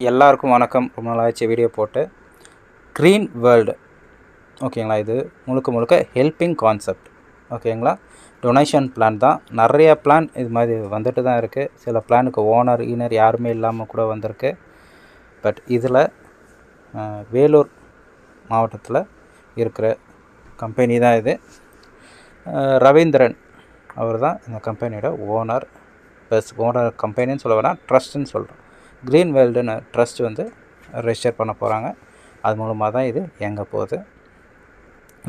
எல்லாருக்கும் வணக்கம். ரொம்ப நாளாச்சு வீடியோ போட்டு. க்ரீன் வேர்ல்டு ஓகேங்களா இது முழுக்க முழுக்க ஹெல்பிங் கான்செப்ட் ஓகேங்களா டொனேஷன் பிளான் தான். நிறைய பிளான் இது மாதிரி வந்துட்டு தான் இருக்குது சில பிளானுக்கு ஓனர் ஈனர் யாருமே இல்லாமல் கூட வந்திருக்கு. பட் இதில் வேலூர் மாவட்டத்தில் இருக்கிற கம்பெனி தான் இது. ரவீந்திரன் அவர் தான் இந்த கம்பெனியோட ஓனர் ப்ளஸ் ஓனர் கம்பெனின்னு சொல்ல வேணால் ட்ரஸ்ட்டுன்னு சொல்கிறோம் க்ரீன் வேல்டுன்னு ட்ரஸ்ட் வந்து ரெஜிஸ்டர் பண்ண போகிறாங்க அது மூலமாக தான் இது எங்கே போகுது.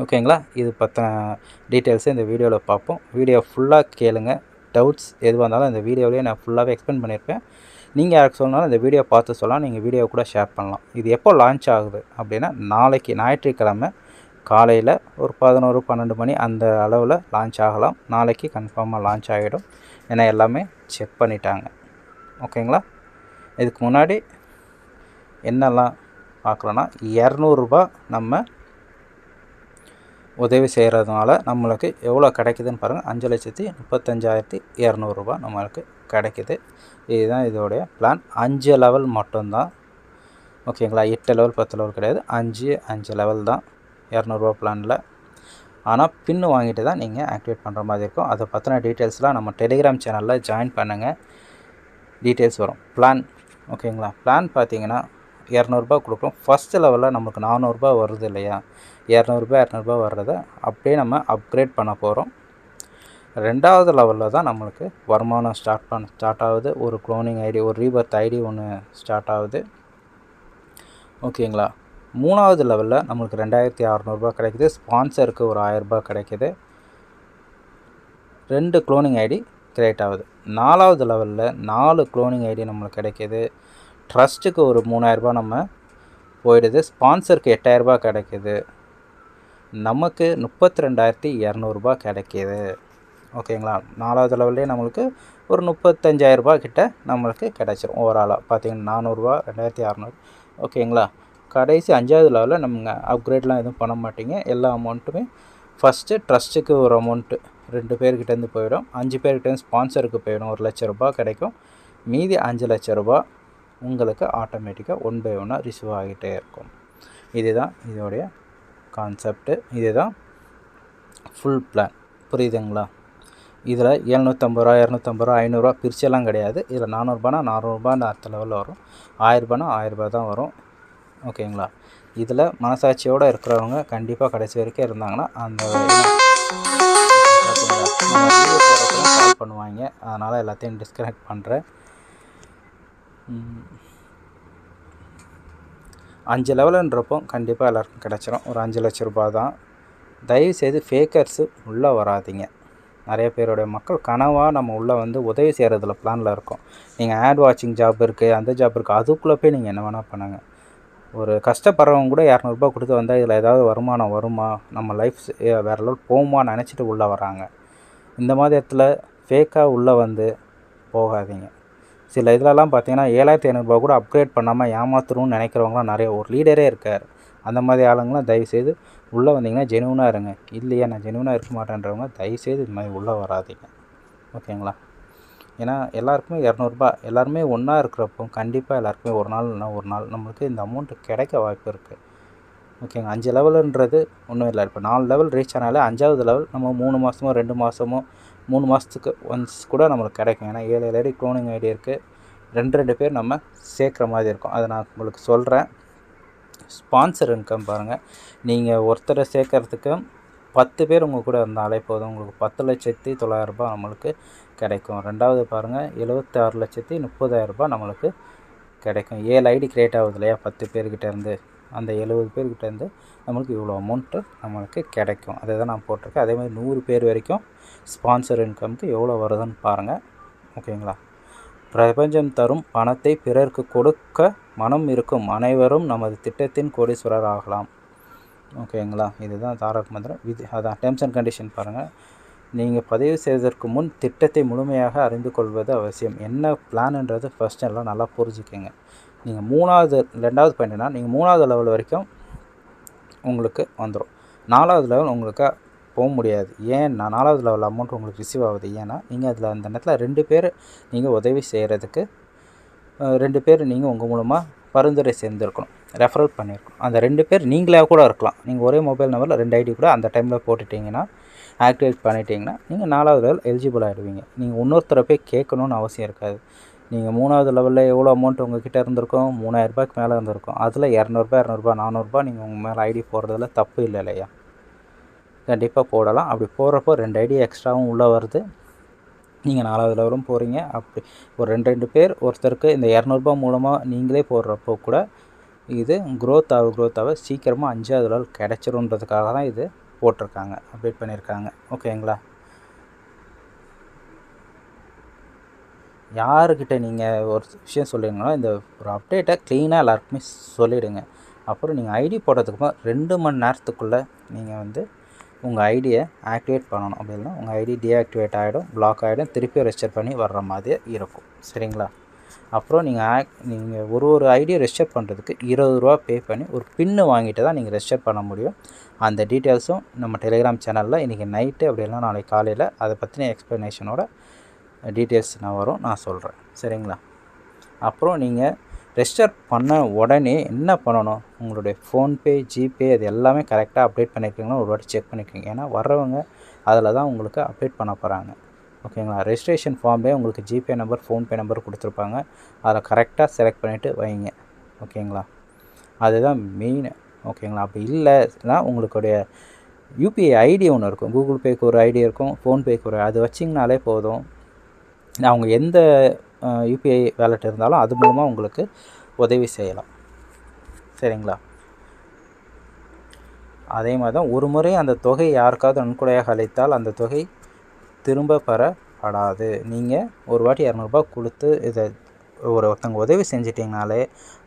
ஓகேங்களா இது பற்றின டீட்டெயில்ஸை இந்த வீடியோவில் பார்ப்போம். வீடியோ ஃபுல்லாக கேளுங்க. டவுட்ஸ் எதுவாக இருந்தாலும் இந்த வீடியோவிலேயே நான் ஃபுல்லாகவே எக்ஸ்பிளைன் பண்ணியிருப்பேன். நீங்கள் யாருக்கு சொன்னாலும் இந்த வீடியோ பார்த்து சொல்லலாம். நீங்கள் வீடியோ கூட ஷேர் பண்ணலாம். இது எப்போ லான்ச் ஆகுது அப்படின்னா நாளைக்கு ஞாயிற்றுக்கிழமை காலையில் ஒரு பதினோரு பன்னெண்டு மணி அந்த அளவில் லான்ச் ஆகலாம். நாளைக்கு கன்ஃபார்மாக லான்ச் ஆகிடும். ஏன்னா எல்லாமே செக் பண்ணிட்டாங்க. ஓகேங்களா இதுக்கு முன்னாடி என்னெல்லாம் பார்க்கலன்னா இரநூறுபா நம்ம உதவி செய்கிறதுனால நம்மளுக்கு எவ்வளோ கிடைக்குதுன்னு பாருங்கள் அஞ்சு லட்சத்தி முப்பத்தஞ்சாயிரத்தி இரநூறுபா நம்மளுக்கு கிடைக்குது. இதுதான் இதோடைய பிளான் அஞ்சு லெவல் மட்டும்தான். ஓகேங்களா எட்டு லெவல் பத்து லெவல் கிடையாது. அஞ்சு அஞ்சு லெவல் தான் இரநூறுபா பிளானில் ஆனால் பின்னு வாங்கிட்டு தான் நீங்கள் ஆக்டிவேட் பண்ணுற மாதிரி இருக்கும். அதை பற்றின டீட்டெயில்ஸ்லாம் நம்ம டெலிகிராம் சேனலில் ஜாயின் பண்ணுங்கள் டீட்டெயில்ஸ் வரும். பிளான் ஓகேங்களா? பிளான் பார்த்தீங்கன்னா இரநூறுபா கொடுக்குறோம் ஃபஸ்ட்டு லெவலில் நமக்கு நானூறுரூபா வருது இல்லையா? இரநூறுபா இரநூறுபா வர்றதை அப்படியே நம்ம அப்கிரேட் பண்ண போகிறோம் ரெண்டாவது லெவலில் தான் நம்மளுக்கு வருமானம் ஸ்டார்ட் பண்ண ஸ்டார்ட் ஆகுது. ஒரு க்ளோனிங் ஐடி ஒரு ரீபர்த் ஐடி ஒன்று ஸ்டார்ட் ஆகுது. ஓகேங்களா? மூணாவது லெவலில் நம்மளுக்கு ரெண்டாயிரத்தி அறநூறுபா கிடைக்குது. ஸ்பான்சருக்கு ஒரு ஆயரரூபா கிடைக்குது. ரெண்டு க்ளோனிங் ஐடி கிரியேட் ஆகுது. நாலாவது லெவலில் நாலு க்ளோனிங் ஐடி நம்மளுக்கு கிடைக்கிது. ட்ரஸ்ட்டுக்கு ஒரு மூணாயிரரூபா நம்ம போயிடுது. ஸ்பான்சருக்கு எட்டாயிரரூபா கிடைக்கிது. நமக்கு முப்பத்தி ரெண்டாயிரத்தி இரநூறுபா கிடைக்கிது. ஓகேங்களா நாலாவது லெவல்லே நம்மளுக்கு ஒரு முப்பத்தஞ்சாயிரரூபா கிட்ட நம்மளுக்கு கிடைச்சிரும் ஓவராலாக பார்த்தீங்கன்னா நானூறுரூவா ரெண்டாயிரத்தி அறநூறு. ஓகேங்களா கடைசி அஞ்சாவது லெவலில் நம்ம அப்கிரேட்லாம் எதுவும் பண்ண மாட்டீங்க. எல்லா அமௌண்ட்டுமே ஃபஸ்ட்டு ட்ரஸ்ட்டுக்கு ஒரு அமௌண்ட்டு ரெண்டு பேர்கிட்டேருந்து போயிடும். அஞ்சு பேர்கிட்டேருந்து ஸ்பான்சருக்கு போயிடும். ஒரு லட்ச ரூபா கிடைக்கும். மீதி அஞ்சு லட்ச ரூபா உங்களுக்கு ஆட்டோமேட்டிக்காக ஒன் பை ஒன்னாக ரிசீவ் ஆகிட்டே இருக்கும். இதுதான் இதோடைய கான்செப்ட்டு இதுதான் ஃபுல் பிளான் புரியுதுங்களா? இதில் எழுநூற்றம்பது ரூபா இரநூத்தம்பது ரூபா ஐநூறுரூவா பிரிச்செல்லாம் கிடையாது. இதில் நானூறுபானா நானூறுபான்னு அடுத்த லெவலில் வரும். ஆயிரரூபானா ஆயிரரூபா தான் வரும். ஓகேங்களா? இதில் மனசாட்சியோடு இருக்கிறவங்க கண்டிப்பாக கடைசி வரைக்கும் இருந்தாங்கன்னா அந்த கால் பண்ணுவாங்க. அதனால் எல்லாத்தையும் டிஸ்கனெக்ட் பண்ணுறேன் அஞ்சு லெவலுன்றப்போ கண்டிப்பாக எல்லாருக்கும் கிடச்சிரும். ஒரு அஞ்சு லட்ச ரூபா தான். தயவுசெய்து ஃபேக்கர்ஸு உள்ளே வராதீங்க. நிறைய பேருடைய மக்கள் கனவாக நம்ம உள்ளே வந்து உதவி செய்கிறதுல பிளானில் இருக்கோம். நீங்கள் ஆட் வாட்சிங் ஜாப் இருக்குது அந்த ஜாப் இருக்குது அதுக்குள்ளே போய் நீங்கள் என்ன வேணால் பண்ணுங்கள் ஒரு கஷ்டப்படுறவங்க கூட இரநூறுபா கொடுத்து வந்தால் இதில் ஏதாவது வருமானம் வருமா? நம்ம லைஃப் வேறு லெவல் போகுமா நினச்சிட்டு உள்ளே வராங்க இந்த மாதிரி இடத்துல ஃபேக்காக உள்ளே வந்து போகாதீங்க. சில இதிலலாம் பார்த்தீங்கன்னா ஏழாயிரத்தி ஐநூறுரூபா கூட அப்கிரேட் பண்ணாமல் ஏமாத்துறோம்னு நினைக்கிறவங்களாம் நிறைய ஒரு லீடரே இருக்கார். அந்த மாதிரி ஆளுங்களாம் தயவுசெய்து உள்ளே வந்தீங்கன்னா ஜெனுவனாக இருங்க. இல்லையா நான் ஜெனுவனாக இருக்க மாட்டேன்றவங்க தயவுசெய்து இது மாதிரி உள்ளே வராதீங்க. ஓகேங்களா? ஏன்னா எல்லாருக்குமே இரநூறுபா எல்லாருமே ஒன்றா இருக்கிறப்போ கண்டிப்பாக எல்லாருக்குமே ஒரு நாள் இல்லைனா ஒரு நாள் நம்மளுக்கு இந்த அமௌண்ட்டு கிடைக்க வாய்ப்பு இருக்குது ஓகேங்க. அஞ்சு லெவலுன்றது ஒன்றும் இல்லை. இப்போ நாலு லெவல் ரீச் ஆனாலே அஞ்சாவது லெவல் நம்ம மூணு மாதமோ ரெண்டு மாதமோ மூணு மாதத்துக்கு ஒன்ஸ் கூட நம்மளுக்கு கிடைக்கும். ஏன்னா ஏழு ஏழு ஐடி க்ளோனிங் ஐடி இருக்குது ரெண்டு ரெண்டு பேர் நம்ம சேர்க்குற மாதிரி இருக்கும். அதை நான் உங்களுக்கு சொல்கிறேன் ஸ்பான்சர் இன்கம் பாருங்கள் நீங்கள் ஒருத்தரை சேர்க்கறதுக்கு பத்து பேர் உங்கள் கூட இருந்தாலே போதும். உங்களுக்கு பத்து லட்சத்தி தொள்ளாயிரரூபா நம்மளுக்கு கிடைக்கும். ரெண்டாவது பாருங்கள் எழுபத்தாறு லட்சத்தி முப்பதாயிரரூபா நம்மளுக்கு கிடைக்கும். ஏழு ஐடி கிரியேட் ஆகுது இல்லையா? பத்து பேர்கிட்ட இருந்து. அந்த எழுபது பேர்கிட்டேருந்து நம்மளுக்கு இவ்வளோ அமௌண்ட்டு நம்மளுக்கு கிடைக்கும். அதை தான் நான் போட்டிருக்கேன். அதே மாதிரி நூறு பேர் வரைக்கும் ஸ்பான்சர் இன்கம்க்கு எவ்வளோ வருதுன்னு பாருங்கள் ஓகேங்களா? பிரபஞ்சம் தரும் பணத்தை பிறருக்கு கொடுக்க மனம் இருக்கும் அனைவரும் நமது திட்டத்தின் கோடீஸ்வரர் ஆகலாம். ஓகேங்களா? இதுதான் தாரக மந்திரம். இது அதான் டேர்ம்ஸ் அண்ட் கண்டிஷன் பாருங்கள் நீங்கள் பதிவு செய்வதற்கு முன் திட்டத்தை முழுமையாக அறிந்து கொள்வது அவசியம். என்ன பிளான்ன்றது ஃபஸ்ட் எல்லாம் நல்லா புரிஞ்சுக்கோங்க. நீங்கள் மூணாவது ரெண்டாவது பாயிண்ட்னா நீங்கள் மூணாவது லெவல் வரைக்கும் உங்களுக்கு வந்துடும் நாலாவது லெவல் உங்களுக்கு போக முடியாது. ஏன்னா நாலாவது லெவல் அமௌண்ட் உங்களுக்கு ரிசீவ் ஆகுது. ஏன்னா நீங்கள் அதில் அந்த நேரத்தில் ரெண்டு பேர் நீங்கள் உதவி செய்கிறதுக்கு ரெண்டு பேர் நீங்கள் உங்கள் மூலமாக பரிந்துரை சேர்ந்துருக்கணும் ரெஃபரல் பண்ணியிருக்கணும் அந்த ரெண்டு பேர் நீங்களே கூட இருக்கலாம். நீங்கள் ஒரே மொபைல் நம்பரில் ரெண்டு ஐடி கூட அந்த டைமில் போட்டுட்டிங்கன்னா ஆக்டிவேட் பண்ணிட்டீங்கன்னா நீங்கள் நாலாவது லெவல் எலிஜிபிள் ஆகிடுவீங்க நீங்கள் இன்னொருத்தரை போய் கேட்கணுன்னு அவசியம் இருக்காது. நீங்கள் மூணாவது லெவலில் எவ்வளோ அமௌண்ட் உங்ககிட்ட இருந்திருக்கும்? மூணாயிரம் ரூபாய்க்கு மேலே இருந்திருக்கும். அதில் இரநூறுபா இரநூறுபா நானூறுபா நீங்கள் உங்கள் மேலே ஐடி போடுறதுல தப்பு இல்லை இல்லையா? கண்டிப்பாக போடலாம். அப்படி போடுறப்போ ரெண்டு ஐடி எக்ஸ்ட்ராவும் உள்ளே வருது. நீங்கள் நாலாவது லெவலும் போகிறீங்க அப்படி ஒரு ரெண்டு ரெண்டு பேர் ஒருத்தருக்கு இந்த இரநூறுபா மூலமாக நீங்களே போடுறப்போ கூட இது க்ரோத் ஆக growth ஆக சீக்கிரமாக அஞ்சாவது லெவல் கிடச்சிருன்றதுக்காக தான் இது போட்டிருக்காங்க. அப்டேட் பண்ணியிருக்காங்க. ஓகேங்களா? யாருக்கிட்ட நீங்கள் ஒரு விஷயம் சொல்லிடுங்களோ இந்த ஒரு அப்டேட்டை க்ளீனாக எல்லாருக்குமே சொல்லிவிடுங்க அப்புறம் நீங்கள் ஐடி போடுறதுக்கு ரெண்டு மணி நேரத்துக்குள்ளே நீங்கள் வந்து உங்கள் ஐடியை ஆக்டிவேட் பண்ணணும். அப்படின்னா உங்கள் ஐடி டீஆக்டிவேட் ஆகிடும் பிளாக் ஆகிடும் திருப்பி ரெஜிஸ்டர் பண்ணி வர்ற மாதிரி இருக்கும். சரிங்களா? அப்புறம் நீங்கள் ஆக் நீங்கள் ஒரு ஒரு ஐடியை ரெஜிஸ்டர் பண்ணுறதுக்கு இருபது ரூபா பே பண்ணி ஒரு பின்னு வாங்கிட்டு தான் நீங்கள் ரெஜிஸ்டர் பண்ண முடியும். அந்த டீட்டெயில்ஸும் நம்ம டெலிகிராம் சேனலில் இன்றைக்கி நைட்டு அப்படின்னா நாளைக்கு காலையில் அதை பற்றின எக்ஸ்ப்ளனேஷனோட டீட்டெயில்ஸ் நான் வரும் நான் சொல்கிறேன் சரிங்களா? அப்புறம் நீங்கள் ரெஜிஸ்டர் பண்ண உடனே என்ன பண்ணணும்? உங்களுடைய ஃபோன்பே ஜிபே அது எல்லாமே கரெக்டாக அப்டேட் பண்ணியிருக்கீங்களா ஒரு வாட்டி செக் பண்ணிக்கோங்க ஏன்னா வர்றவங்க அதில் தான் உங்களுக்கு அப்டேட் பண்ண போகிறாங்க ஓகேங்களா? ரெஜிஸ்ட்ரேஷன் ஃபார்ம்லேயே உங்களுக்கு ஜிபே நம்பர் ஃபோன்பே நம்பர் கொடுத்துருப்பாங்க. அதை கரெக்டாக செலக்ட் பண்ணிவிட்டு வைங்க. ஓகேங்களா? அதுதான் மெயின் ஓகேங்களா? அப்படி இல்லைன்னா உங்களுடைய யூபிஐ ஐடி ஒன்று இருக்கும். கூகுள் பேக்கு ஒரு ஐடி இருக்கும் ஃபோன்பேக்கு ஒரு அது வச்சிங்கனாலே போதும். அவங்க எந்த யூபிஐ வேலெட் இருந்தாலும் அது மூலமாக உங்களுக்கு உதவி செய்யலாம். சரிங்களா? அதே மாதிரி தான் ஒரு முறை அந்த தொகை யாருக்காவது நன்கொடையாக அளித்தால் அந்த தொகை திரும்ப பெறப்படாது நீங்கள் ஒரு வாட்டி இரநூறுபா கொடுத்து இதை ஒரு ஒருத்தவங்க உதவி செஞ்சிட்டிங்கனாலே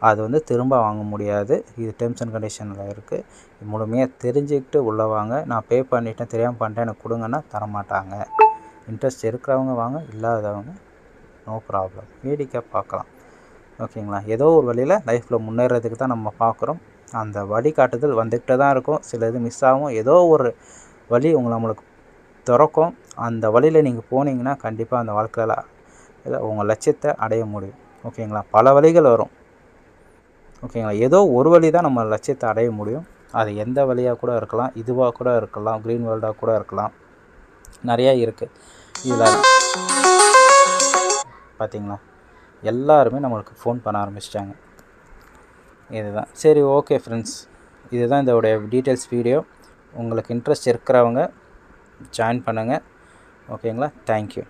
அது வந்து திரும்ப வாங்க முடியாது. இது டேர்ம்ஸ் அண்ட் கண்டிஷனில் இருக்குது முழுமையாக தெரிஞ்சுக்கிட்டு உள்ளே வாங்க. நான் பே பண்ணிட்டேன் தெரியாமல் பண்ணிட்டேன் எனக்கு கொடுங்கன்னா தரமாட்டாங்க. இன்ட்ரெஸ்ட் இருக்கிறவங்க வாங்க இல்லாதவங்க நோ ப்ராப்ளம் வேடிக்கை பார்க்கலாம். ஓகேங்களா? ஏதோ ஒரு வழியில் லைஃப்பில் முன்னேறதுக்கு தான் நம்ம பார்க்குறோம். அந்த வழிகாட்டுதல் வந்துக்கிட்டே தான் இருக்கும். சில இது மிஸ் ஆகும். ஏதோ ஒரு வழி உங்களை நம்மளுக்கு திறக்கும். அந்த வழியில் நீங்கள் போனீங்கன்னா கண்டிப்பாக அந்த வாழ்க்கையில் இல்லை உங்கள் லட்சியத்தை அடைய முடியும். ஓகேங்களா? பல வழிகள் வரும். ஓகேங்களா? ஏதோ ஒரு வழி தான் நம்ம லட்சியத்தை அடைய முடியும். அது எந்த வழியாக கூட இருக்கலாம். இதுவாக கூட இருக்கலாம். க்ரீன் வேர்ல்டாக கூட இருக்கலாம். நிறையா இருக்குது இதில் பார்த்தீங்களா எல்லாருமே நம்மளுக்கு ஃபோன் பண்ண ஆரம்பிச்சிட்டாங்க. இதுதான். சரி ஓகே ஃப்ரெண்ட்ஸ் இதுதான் இதோடைய டீட்டெயில்ஸ் வீடியோ உங்களுக்கு இன்ட்ரெஸ்ட் இருக்கிறவங்க ஜாயின் பண்ணுங்கள் ஓகேங்களா தேங்க்யூ